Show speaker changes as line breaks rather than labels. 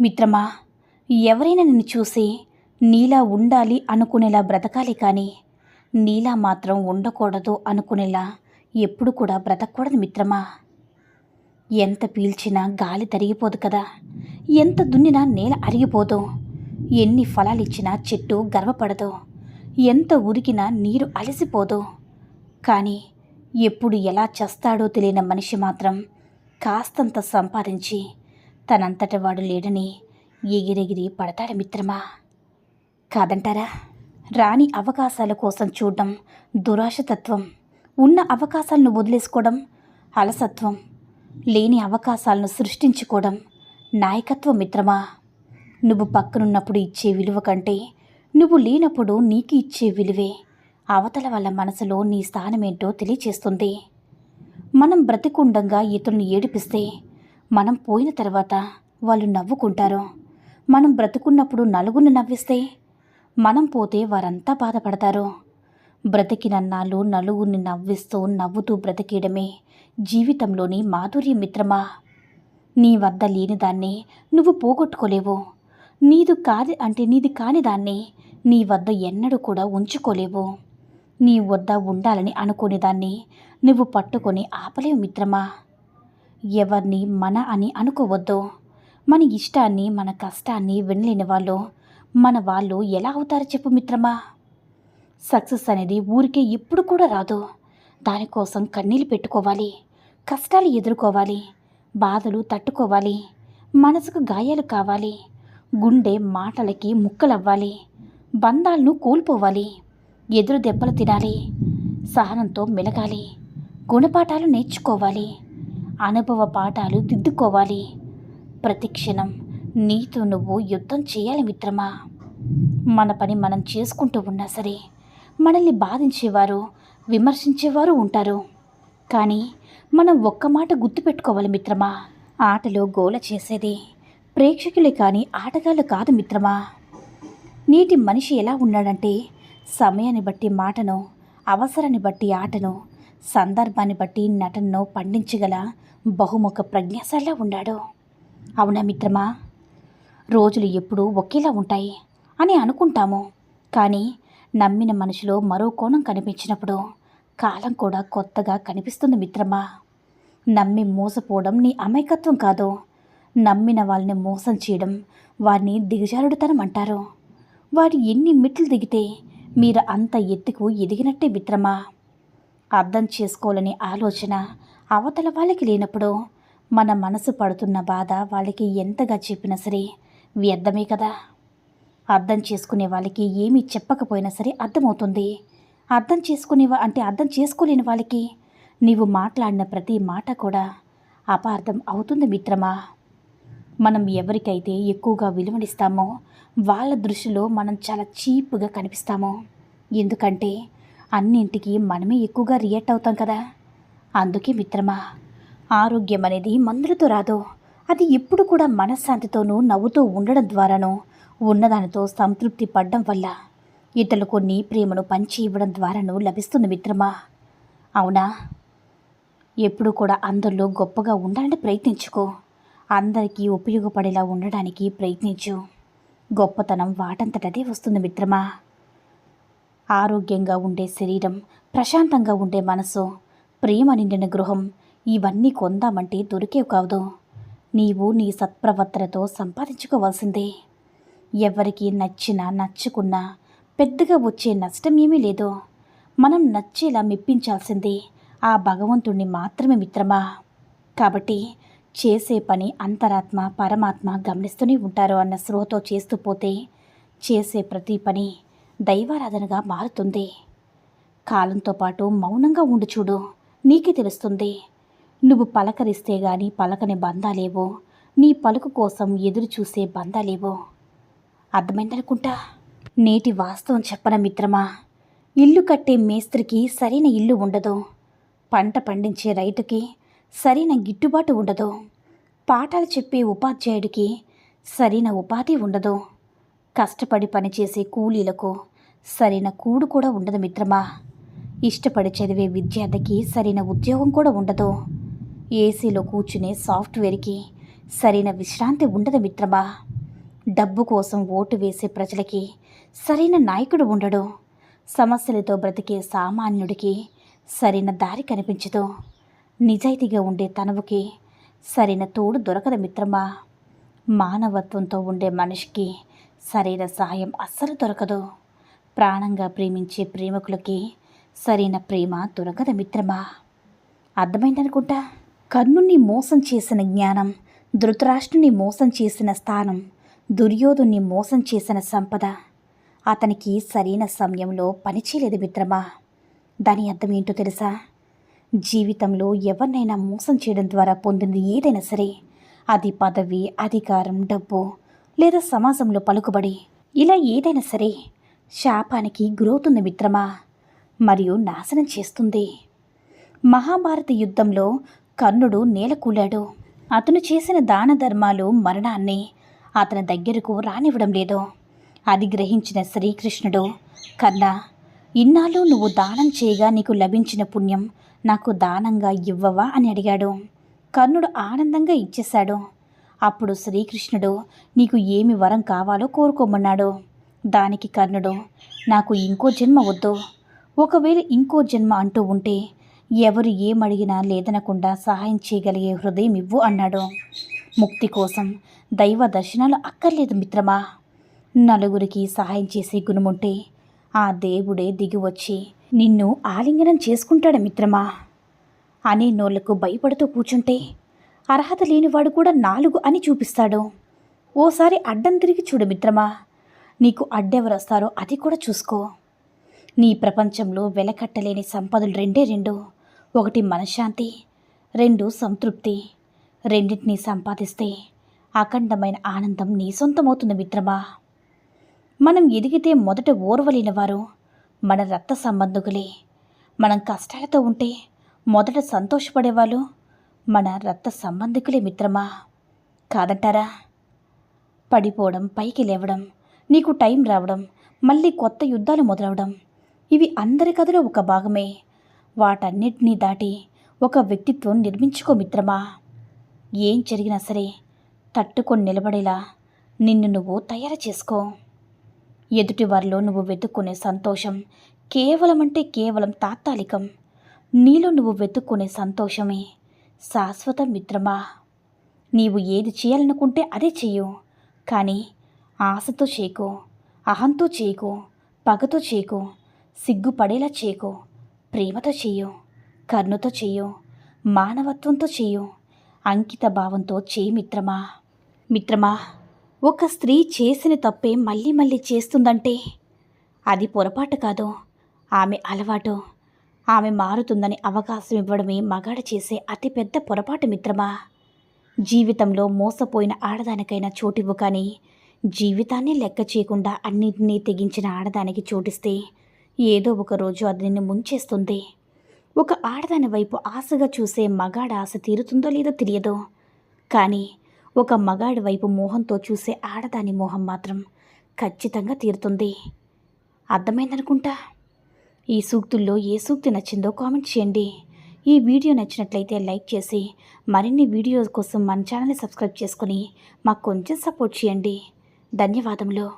మిత్రమా ఎవరైనా నిన్ను చూసి నీలా ఉండాలి అనుకునేలా బ్రతకాలి కానీ నీలా మాత్రం ఉండకూడదు అనుకునేలా ఎప్పుడు కూడా బ్రతకూడదు మిత్రమా. ఎంత పీల్చినా గాలి తరిగిపోదు కదా ఎంత దున్నినా నేల అరిగిపోదు ఎన్ని ఫలాలిచ్చినా చెట్టు గర్వపడదు ఎంత ఉరికినా నీరు అలసిపోదు. కానీ ఎప్పుడు ఎలా చేస్తాడో తెలియని మనిషి మాత్రం కాస్తంత సంపాదించి తనంతట వాడు లేడని ఎగిరెగిరి పడతాడు మిత్రమా? కాదంటారా? రాని అవకాశాల కోసం చూడడం దురాశతత్వం ఉన్న అవకాశాలను వదిలేసుకోవడం అలసత్వం. లేని అవకాశాలను సృష్టించుకోవడం నాయకత్వం మిత్రమా? నువ్వు పక్కనున్నప్పుడు ఇచ్చే విలువ కంటే నువ్వు లేనప్పుడు నీకు ఇచ్చే విలువే అవతల వాళ్ళ మనసులో నీ స్థానమేంటో తెలియచేస్తుంది. మనం బ్రతికుండంగా ఇతరుని ఏడిపిస్తే మనం పోయిన తర్వాత వాళ్ళు నవ్వుకుంటారు? మనం బ్రతుకున్నప్పుడు నలుగురిని నవ్విస్తే మనం పోతే వారంతా బాధపడతారు? బ్రతికినన్నాళ్ళు నలుగురిని నవ్విస్తూ నవ్వుతూ బ్రతికేయడమే జీవితంలోని మాధుర్య మిత్రమా? నీ వద్ద లేని దాన్ని నువ్వు పోగొట్టుకోలేవు. నీదు కాది అంటే నీది కాని దాన్ని నీ వద్ద ఎన్నడూ కూడా ఉంచుకోలేవు. నీ వద్ద ఉండాలని అనుకునే దాన్ని నువ్వు పట్టుకొని ఆపలేవు మిత్రమా? ఎవరిని మన అని అనుకోవద్దు. మన ఇష్టాన్ని మన కష్టాన్ని వినలేని వాళ్ళు. మన వాళ్ళు ఎలా అవుతారో చెప్పు మిత్రమా? సక్సెస్ అనేది ఊరికే ఎప్పుడు కూడా రాదు. దానికోసం కన్నీళ్ళు పెట్టుకోవాలి. కష్టాలు ఎదుర్కోవాలి. బాధలు తట్టుకోవాలి. మనసుకు గాయాలు కావాలి. గుండె మాటలకి ముక్కలవ్వాలి. బంధాలను కోల్పోవాలి. ఎదురు దెబ్బలు తినాలి. సహనంతో మెలగాలి. గుణపాఠాలు నేర్చుకోవాలి. అనుభవ పాఠాలు దిద్దుకోవాలి. ప్రతిక్షణం నీతో నువ్వు యుద్ధం చేయాలి మిత్రమా? మన పని మనం చేసుకుంటూ ఉన్నా సరే మనల్ని బాధించేవారు విమర్శించేవారు ఉంటారు. కానీ మనం ఒక్క మాట గుర్తుపెట్టుకోవాలి మిత్రమా? ఆటలో గోల చేసేది ప్రేక్షకులే కానీ ఆటగాళ్ళు కాదు మిత్రమా? నీటి మనిషి ఎలా ఉన్నాడంటే సమయాన్ని బట్టి మాటను అవసరాన్ని బట్టి ఆటను సందర్భాన్ని బట్టి నటనను పండించగల బహుముఖ ప్రజ్ఞాశాల ఉన్నాడు. అవునా మిత్రమా? రోజులు ఎప్పుడూ ఒకేలా ఉంటాయి అని అనుకుంటాము. కానీ నమ్మిన మనిషిలో మరో కోణం కనిపించినప్పుడు కాలం కూడా కొత్తగా కనిపిస్తుంది మిత్రమా. నమ్మి మోసపోవడం నీ అమాయకత్వం కాదు. నమ్మిన వాళ్ళని మోసం చేయడం వారిని దిగజారుడుతనం అంటారు. వారు ఎన్ని మెట్లు దిగితే మీరు అంత ఎత్తుకు ఎదిగినట్టే మిత్రమా. అర్థం చేసుకోవాలనే ఆలోచన అవతల వాళ్ళకి లేనప్పుడు మన మనసు పడుతున్న బాధ వాళ్ళకి ఎంతగా చెప్పినా సరే వ్యర్థమే కదా. అర్థం చేసుకునే వాళ్ళకి ఏమీ చెప్పకపోయినా సరే అర్థమవుతుంది. అర్థం చేసుకునేవా అంటే అర్థం చేసుకోలేని వాళ్ళకి నీవు మాట్లాడిన ప్రతి మాట కూడా అపార్థం అవుతుంది మిత్రమా. మనం ఎవరికైతే ఎక్కువగా విలువనిస్తామో వాళ్ళ దృష్టిలో మనం చాలా చీప్గా కనిపిస్తాము. ఎందుకంటే అన్నింటికి మనమే ఎక్కువగా రియాక్ట్ అవుతాం కదా. అందుకే మిత్రమా ఆరోగ్యం అనేది మందులతో రాదు. అది ఎప్పుడు కూడా మనశ్శాంతితోనూ నవ్వుతూ ఉండడం ద్వారానో ఉన్నదానితో సంతృప్తి పడడం వల్ల ఇతరులకు నీ ప్రేమను పంచి ఇవ్వడం ద్వారానూ లభిస్తుంది మిత్రమా. అవునా? ఎప్పుడు కూడా అందరిలో గొప్పగా ఉండాలని ప్రయత్నించుకో. అందరికీ ఉపయోగపడేలా ఉండడానికి ప్రయత్నించు. గొప్పతనం వాటంతటదే వస్తుంది మిత్రమా. ఆరోగ్యంగా ఉండే శరీరం ప్రశాంతంగా ఉండే మనసు ప్రేమ నిండిన గృహం. ఇవన్నీ కొందామంటే దొరికేవి కాదు. నీవు నీ సత్ప్రవర్తనతో సంపాదించుకోవాల్సిందే. ఎవరికి నచ్చినా నచ్చుకున్నా పెద్దగా వచ్చే నష్టం ఏమీ లేదు. మనం నచ్చేలా మెప్పించాల్సిందే. ఆ భగవంతుణ్ణి మాత్రమే మిత్రమా? కాబట్టి చేసే పని అంతరాత్మ పరమాత్మ గమనిస్తూనే ఉంటారు అన్న స్పృహతో చేస్తూ పోతే చేసే ప్రతి పని దైవారాధనగా మారుతుంది. కాలంతో పాటు మౌనంగా ఉండి చూడు. నీకే తెలుస్తుంది. నువ్వు పలకరిస్తే గాని పలకని బంధాలేవో నీ పలుకు కోసం ఎదురు చూసే బంధాలేవో. అర్థమైందనుకుంటా? నేటి వాస్తవం చెప్పన మిత్రమా? ఇల్లు కట్టే మేస్త్రికి సరైన ఇల్లు ఉండదు. పంట పండించే రైతుకి సరైన గిట్టుబాటు ఉండదు. పాఠాలు చెప్పే ఉపాధ్యాయుడికి సరైన ఉపాధి ఉండదు. కష్టపడి పనిచేసే కూలీలకు సరైన కూడు కూడా ఉండదు మిత్రమా? ఇష్టపడి చదివే విద్యార్థికి సరైన ఉద్యోగం కూడా ఉండదు. ఏసీలో కూర్చునే సాఫ్ట్వేర్కి సరైన విశ్రాంతి ఉండదు మిత్రమా. డబ్బు కోసం ఓటు వేసే ప్రజలకి సరైన నాయకుడు ఉండడు. సమస్యలతో బ్రతికే సామాన్యుడికి సరైన దారి కనిపించదు. నిజాయితీగా ఉండే తనువుకి సరైన తోడు దొరకదు మిత్రమా. మానవత్వంతో ఉండే మనిషికి సరైన సహాయం అస్సలు దొరకదు. ప్రాణంగా ప్రేమించే ప్రేమికులకి సరైన ప్రేమ దొరకదు మిత్రమా? అర్థమైందనుకుంటా? కర్ణుణ్ణి మోసం చేసిన జ్ఞానం ధృతరాష్ట్రుని మోసం చేసిన స్థానం దుర్యోధుని మోసం చేసిన సంపద అతనికి సరైన సమయంలో పనిచేయలేదు మిత్రమా? దాని అర్థం ఏంటో తెలుసా? జీవితంలో ఎవరినైనా మోసం చేయడం ద్వారా పొందింది ఏదైనా సరే అది పదవి అధికారం డబ్బు లేదా సమాజంలో పలుకుబడి ఇలా ఏదైనా సరే శాపానికి గురవుతుంది మిత్రమా? మరియు నాశనం చేస్తుంది. మహాభారత యుద్ధంలో కర్ణుడు నేలకూలాడు అతను చేసిన దాన ధర్మాలు మరణాన్ని అతని దగ్గరకు రానివ్వడం లేదు. అది గ్రహించిన శ్రీకృష్ణుడు కర్ణ ఇన్నాళ్ళు నువ్వు దానం చేయగా నీకు లభించిన పుణ్యం నాకు దానంగా ఇవ్వవా? అని అడిగాడు. కర్ణుడు ఆనందంగా ఇచ్చేశాడు. అప్పుడు శ్రీకృష్ణుడు నీకు ఏమి వరం కావాలో కోరుకోమన్నాడు. దానికి కర్ణుడు నాకు ఇంకో జన్మ వద్దు. ఒకవేళ ఇంకో జన్మ అంటూ ఉంటే ఎవరు ఏమడిగినా లేదనకుండా సహాయం చేయగలిగే హృదయం ఇవ్వు అన్నాడు. ముక్తి కోసం దైవ దర్శనాలు అక్కర్లేదు మిత్రమా? నలుగురికి సహాయం చేసే గుణముంటే ఆ దేవుడే దిగివచ్చి నిన్ను ఆలింగనం చేసుకుంటాడు మిత్రమా? అనే నోళ్ళకు భయపడుతూ కూర్చుంటే అర్హత లేనివాడు కూడా నాలుగు అని చూపిస్తాడు. ఓసారి అడ్డం తిరిగి చూడు మిత్రమా. నీకు అడ్డెవరు వస్తారో అది కూడా చూసుకో. నీ ప్రపంచంలో వెలకట్టలేని సంపదలు రెండే రెండు. ఒకటి మనశ్శాంతి రెండు సంతృప్తి. రెండింటినీ సంపాదిస్తే అఖండమైన ఆనందం నీ సొంతమవుతుంది మిత్రమా. మనం ఎదిగితే మొదట ఓర్వలేని వారు మన రక్త సంబంధకులే మనం కష్టాలతో ఉంటే మొదట సంతోషపడేవాళ్ళు మన రక్త సంబంధికులే మిత్రమా. కాదంటారా? పడిపోవడం పైకి లేవడం నీకు టైం రావడం మళ్ళీ కొత్త యుద్ధాలు మొదలవడం ఇవి అందరి కథలో ఒక భాగమే. వాటన్నిటినీ దాటి ఒక వ్యక్తిత్వం నిర్మించుకో మిత్రమా? ఏం జరిగినా సరే తట్టుకొని నిలబడేలా నిన్ను నువ్వు తయారు చేసుకో. ఎదుటి వారిలో నువ్వు వెతుక్కునే సంతోషం కేవలం అంటే కేవలం తాత్కాలికం. నీలో నువ్వు వెతుక్కునే సంతోషమే శాశ్వత మిత్రమా? నీవు ఏది చేయాలనుకుంటే అదే చెయ్యు. కానీ ఆశతో చేయకు అహంతో చేయకు పగతో చేయకు సిగ్గుపడేలా చేయకు. ప్రేమతో చెయ్యు కర్ణుతో చెయ్యు మానవత్వంతో చెయ్యు అంకిత భావంతో చేయి మిత్రమా. మిత్రమా ఒక స్త్రీ చేసిన తప్పే మళ్ళీ మళ్ళీ చేస్తుందంటే అది పొరపాటు కాదు. ఆమె అలవాటు. ఆమె మారుతుందని అవకాశం ఇవ్వడమే మగాడ చేసే అతిపెద్ద పొరపాటు మిత్రమా. జీవితంలో మోసపోయిన ఆడదానికైనా చోటివ్వు కానీ జీవితాన్ని లెక్క చేయకుండా అన్నింటినీ తెగించిన ఆడదానికి చోటిస్తే ఏదో ఒక రోజు అది నిన్ను ముంచేస్తుంది. ఒక ఆడదాని వైపు ఆశగా చూసే మగాడ ఆశ తీరుతుందో లేదో తెలియదు. కానీ ఒక మగాడి వైపు మోహంతో చూసే ఆడదాని మోహం మాత్రం ఖచ్చితంగా తీరుతుంది. అర్థమైందనుకుంటా? ఈ సూక్తుల్లో ఏ సూక్తి నచ్చిందో కామెంట్ చేయండి. ఈ వీడియో నచ్చినట్లయితే లైక్ చేసి మరిన్ని వీడియోస్ కోసం మన ఛానల్ని సబ్స్క్రైబ్ చేసుకొని మాకు కొంచెం సపోర్ట్ చేయండి. ధన్యవాదములు.